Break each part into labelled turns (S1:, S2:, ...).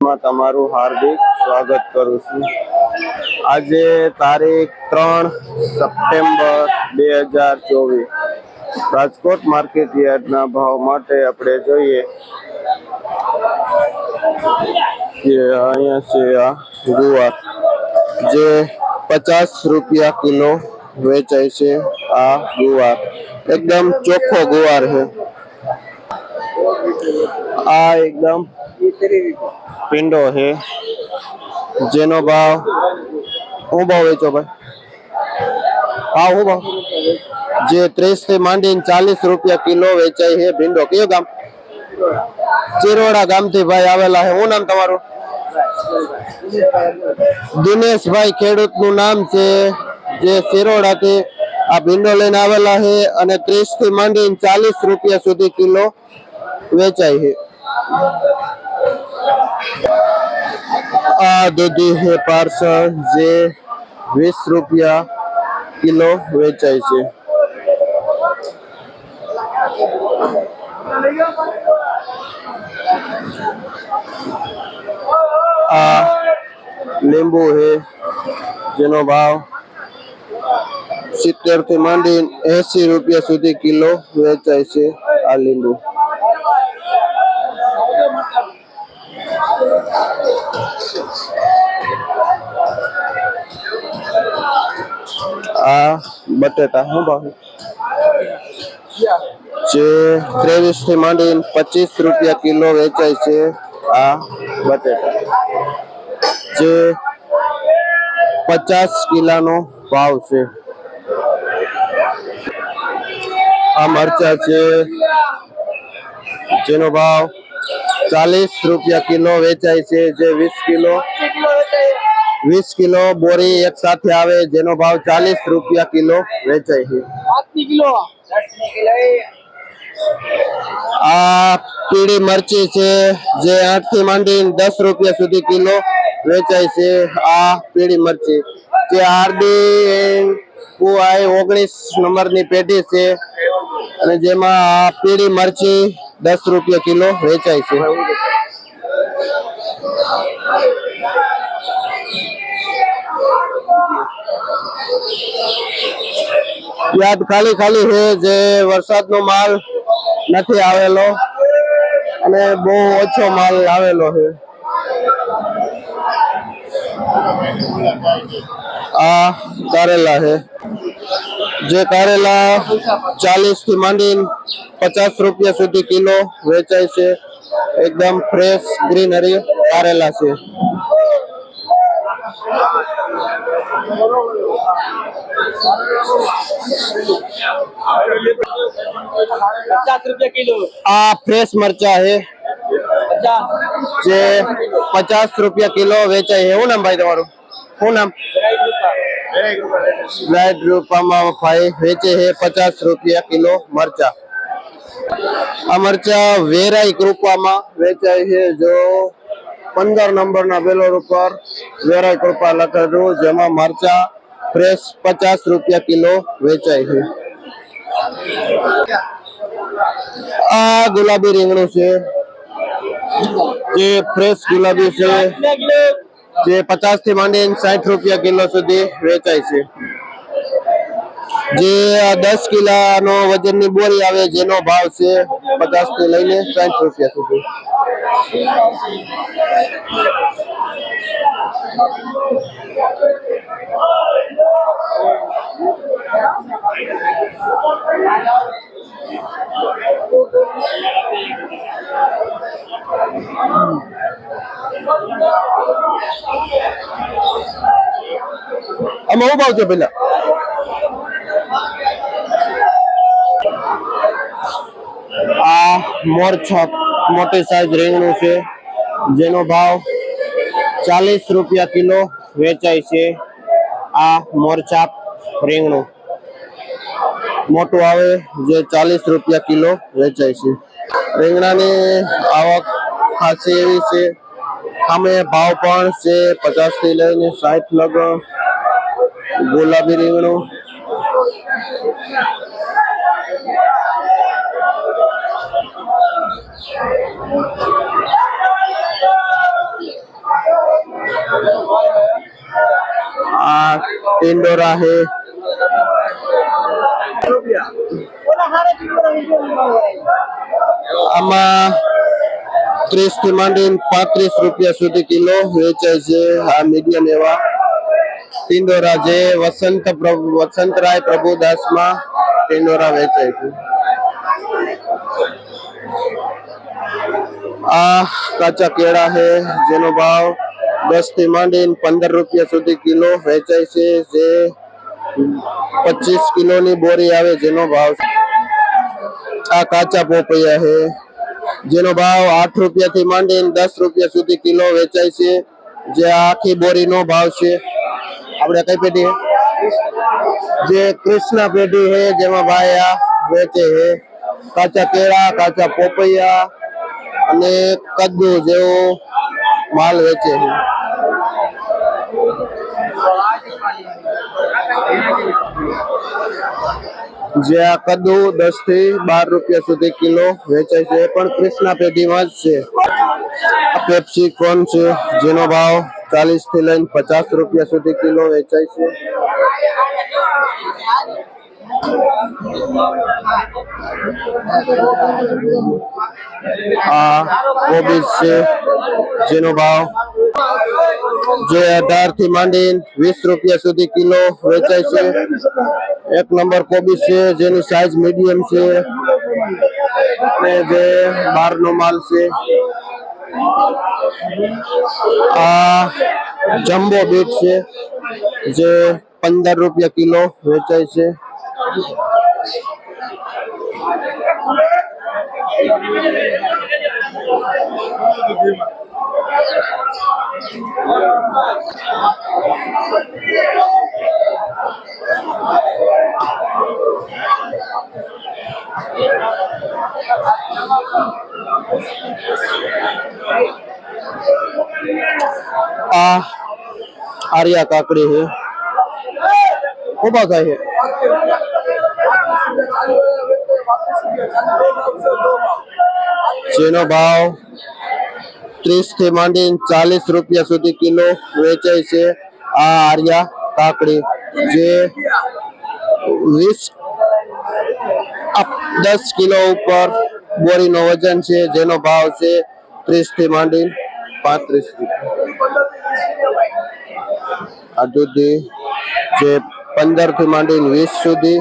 S1: માં તમારું હાર્દિક સ્વાગત કરું છું. આજે તારીખ ત્રણ સપ્ટેમ્બર બે હજાર ચોવીસ. રાજકોટ માર્કેટ યાર્ડના ભાવ માટે આપણે જોઈએ કે અહીંયા છે આ ગુવાર જે પચાસ રૂપિયા કિલો વેચાય છે આ ગુવાર એકદમ ચોખ્ખો ગુવાર છે. આ એકદમ પિંડો છે. જેનો ભાવ હું ભાવ વેચો ભાઈ? ભાવ હું ભાવ. જે ત્રીસથી માંડીને ચાલીસ રૂપિયા કિલો વેચાય છે ભીંડો. કયો ગામ? ચિરોડા ગામથી ભાઈ આવેલા છે. શું નામ તમારું? દિનેશભાઈ ખેડૂતનું નામ છે. જે સિરોડાથી આ ભીંડો લઈને આવેલા છે અને ત્રીસથી માંડીને ચાલીસ રૂપિયા સુધી કિલો વેચાય છે. આ દૂધી છે પાર્સલ જે વીસ રૂપિયા કિલો વેચાય છે આ લીંબુ છે જેનો ભાવ સિત્તેરથી માંડી એસી રૂપિયા સુધી કિલો વેચાય છે આ લીંબુ આ બટેટા શું ભાવ છે? જે ત્રેવીસથી માંડી પચીસ રૂપિયા કિલો વેચાય છે આ બટેટા જે પચાસ કિલાનો ભાવ છે આ મરચા છે જેનો ભાવ ચાલીસ રૂપિયા કિલો વેચાય છે જે વીસ કિલો વીસ કિલો બોરી એક સાથે આવે જેનો ભાવ ચાલીસ રૂપિયા કિલો વેચાય છે. આ? પીળી મરચી છે જે આઠથી માંડી દસ રૂપિયા સુધી કિલો વેચાય છે આ પીળી મરચી. જે આરડી ઓગણીસ નંબરની પેઢી છે અને જેમાં આ પીળી મરચી દસ રૂપિયા કિલો વેચાય છે યાદ ખાલી ખાલી છે જે વરસાદનો માલ નથી આવેલો અને બહુ ઓછો માલ આવેલો છે. આ કરેલા છે. જે કારેલા ચાલીસથી માંડી પચાસ રૂપિયા સુધી કિલો વેચાય છે. એકદમ ફ્રેશ ગ્રીનરી કારેલા છે.
S2: પચાસ રૂપિયા કિલો.
S1: આ ફ્રેશ મરચા
S2: હે
S1: જે પચાસ રૂપિયા કિલો વેચાય એવું નામ ભાઈ તમારું? શું નામ? લાઈટ રૂપામાં વેચે છે પચાસ રૂપિયા કિલો મરચા. આ મરચા વેરાઈ કૃપામાં વેચાય છે જો પંદર નંબરના બેલર ઉપર વેરાઈ કૃપા લખેલું, જેમાં મરચા ફ્રેશ પચાસ રૂપિયા કિલો વેચાય છે. આ ગુલાબી રીંગણું છે. જે ફ્રેશ ગુલાબી છે. જે પચાસથી માંડીને સાઠ રૂપિયા કિલો સુધી વેચાય છે. જે દસ કિલાનો વજનની બોરી આવે જેનો ભાવ છે પચાસથી લઈને સાઠ રૂપિયા સુધી. આમાં ભાવ છે પેલા આ મોર છાપ મોટી સાઈઝ રીંગણું છે. જેનો ભાવ ચાલીસ રૂપિયા કિલો વેચાય છે આ મોરચાપ રીંગણું. મોટું આવે જે ચાલીસ રૂપિયા કિલો વેચાય છે. રીંગણાની આવક ખાસી એવી છે. સામે ભાવ પણ છે પચાસથી લઈને સાઠ લગ ગુલાબી રીંગણું टिंडोरा है આમાં ત્રીસ થી માંડીને પાંત્રીસ રૂપિયા સુધી કિલો વેચાય છે આ મીડિયમ એવા ટિંડોરા જે વસંત પ્રભુ વસંતરાય પ્રભુદાસમાં ટિંડોરા વેચાય છે આ કાચા કેળા છે જેનો ભાવ દસથી માંડીને પંદર રૂપિયા સુધી કિલો વેચાય છે, જે પચીસ કિલોની બોરી આવે જેનો ભાવ આ કાચા પોપૈયા છે, જેનો ભાવ આઠ રૂપિયા થી માંડીને દસ રૂપિયા સુધી કિલો વેચાય છે, જે આખી બોરીનો ભાવ છે. આપણે કઈ પેઢી જે કૃષ્ણ પેઢી છે, જેમાં ભાઈ આ વેચે છે. કાચા કેળા, કાચા પોપૈયા અને કદ્દુ જેવો માલ વેચે છે. જે આ કદુ દસથી બાર રૂપિયા સુધી કિલો વેચાય છે. એ પણ કૃષ્ણા પેઢીમાં જ છે. પેપ્સિકોન છે, જેનો ભાવ ચાલીસથી લઈને પચાસ રૂપિયા સુધી કિલો વેચાય છે. આ કોબીજ છે, જેનો ભાવ જે અઢારથી માંડીને વીસ રૂપિયા સુધી કિલો વેચાય છે. એક નંબર કોબીજ છે, જેની સાઈઝ મીડિયમ છે અને જે બહારનો માલ છે. આ જમ્બો બીટ છે, જે પંદર રૂપિયા કિલો વેચાય છે. આ આર્યા કાકડી છે. ઊભા થાય છે. જેનો ભાવ ત્રીસથી માંડીને ચાલીસ રૂપિયા સુધી કિલો વેચાય છે. આ આર્યા કાકડી જે વીસ દસ કિલો ઉપર બોરીનો વજન છે, જેનો ભાવ છે ત્રીસથી માંડીને પાંત્રીસ આ દૂધી જે પંદરથી માંડીને વીસ સુધી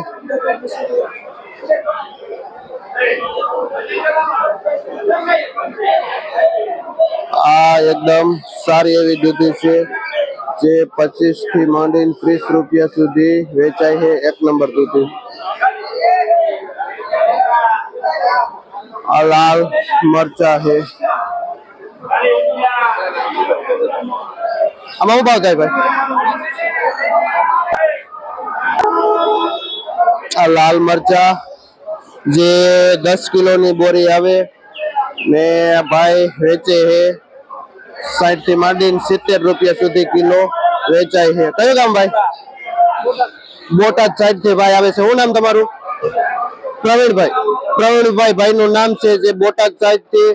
S1: આ એકદમ સારી એવી દૂધી છે, જે પચીસથી માંડીને ત્રીસ રૂપિયા સુધી વેચાય છે એક નંબર દૂધી. આ લાલ મરચા છે. આમાં શું ભાવ થાય ભાઈ. આ લાલ મરચા, જે દસ કિલોની બોરી આવે ને ભાઈ વેચે છે સાઠથી માંડીને સિત્તેર રૂપિયા સુધી કિલો વેચાય છે. કયું ગામ ભાઈ? બોટાદ સાઈડથી ભાઈ આવે છે. શું નામ તમારું? પ્રવીણભાઈ. પ્રવીણભાઈ ભાઈ નું નામ છે જે બોટાદ સાઈડથી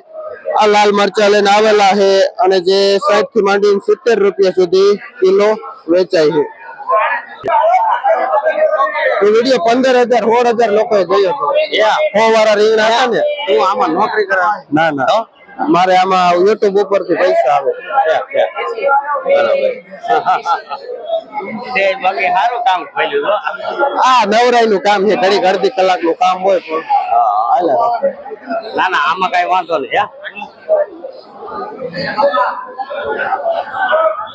S1: આ લાલ મરચા લઈને આવેલા છે અને જે સાઈઠથી માંડીને સિત્તેર રૂપિયા સુધી કિલો વેચાય છે. એ વીડિયો પંદર હજાર સોળ હજાર લોકો જોયો હતો. સો વાળા રીંગણા હતા ને.
S2: તું આમાં નોકરી કરે
S1: ના ના. મારે આમાં યુટ્યુબ ઉપરથી પૈસા આવે.
S2: હો.
S1: આ નવરાઈ નું કામ છે. ઘડીક અડધી કલાકનું કામ હોય પણ.
S2: ના ના આમાં કઈ વાંધો નહીં હે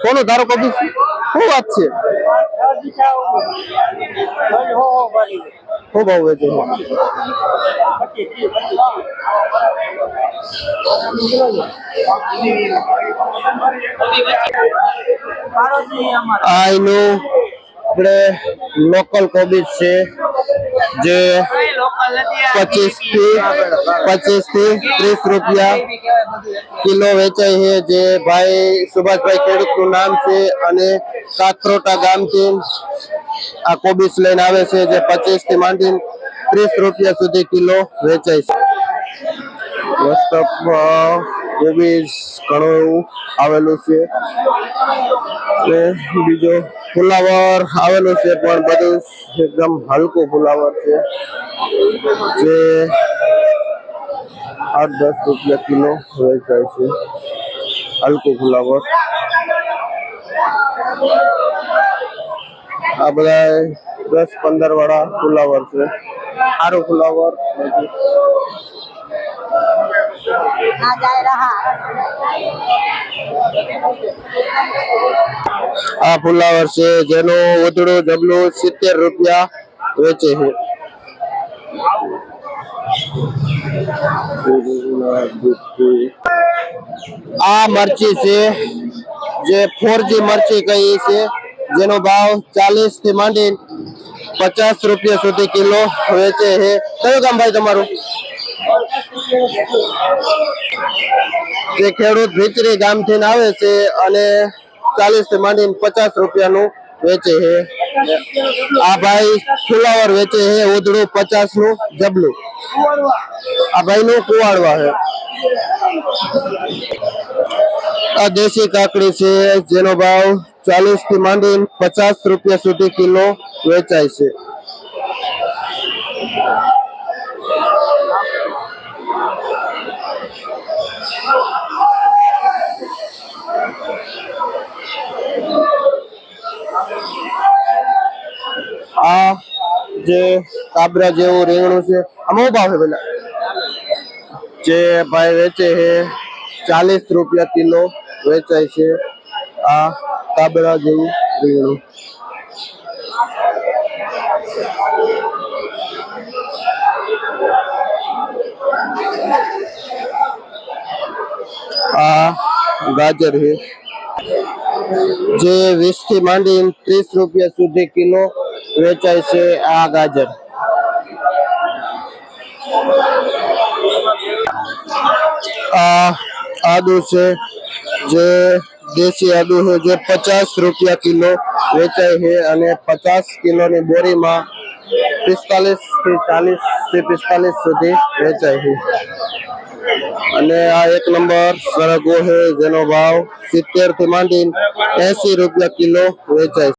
S1: કોનું તારો કબી શું વાત છે શું ભાવ વેચે છે આ એનું આપણે લોકલ કોબીજ છે જે પચીસથી પચીસથી ત્રીસ રૂપિયા કિલો વેચાય છે. જે ભાઈ સુભાષભાઈ ખેડૂતનું નામ છે અને કાથરોટા ગામથી આ કોબીસ લઈને આવે છે. જે પચીસથી માંડીને ત્રીસ રૂપિયા સુધી કિલો વેચાય છે. Most બી ઘણું એવું આવેલું છે. ને બીજો ફુલાવર આવેલું છે, પણ બધું એકદમ હલકું ફુલાવર છે. જે આઠ દસ રૂપિયા કિલો વેચાય છે. હલકું ફુલાવર. આ બધા દસ પંદર વાળા ફુલાવર છે. સારું ફુલાવર.
S3: आ जाए रहा
S1: આ ફુલાવર છે જેનું ઉધડું ડબલું સિત્તેર રૂપિયા વેચે છે આ મરચી છે જે ફોરજી મરચી કહીએ છે જેનો ભાવ ચાલીસ થી માંડી પચાસ રૂપિયા સુધી કિલો વેચે છે કયું કામ ભાઈ તમારું જે ખેડૂત ભીચરી ગામથી આવે છે અને ચાલીસથી માંડીને પચાસ રૂપિયાનું વેચે છે. આ ભાઈ ફુલાવર વેચે છે, ઉધડું પચાસનું જબલું. આ ભાઈ નું કુવાડવા છે. આ દેશી કાકડી છે, જેનો ભાવ ચાલીસથી માંડી પચાસ રૂપિયા સુધી કિલો વેચાય છે. જે કાબરા જેવું રીંગણું છે. આમાં શું ભાવ છે પેલા જે ભાઈ વેચે છે, ચાલીસ રૂપિયા કિલો વેચાય છે આ કાબરા જેવું રીંગણું. આ ગાજર છે. જે વીસથી માંડી ત્રીસ રૂપિયા સુધી કિલો વેચાય છે આ ગાજર. આદુ છે, જે દેશી આદુ છે, જે પચાસ રૂપિયા કિલો વેચાય છે અને પચાસ કિલોની બોરીમાં પિસ્તાલીસથી ચાલીસથી પિસ્તાલીસ સુધી વેચાય છે. અને આ એક નંબર સરગો છે, જેનો ભાવ સિત્તેરથી માંડીને એસી રૂપિયા કિલો વેચાય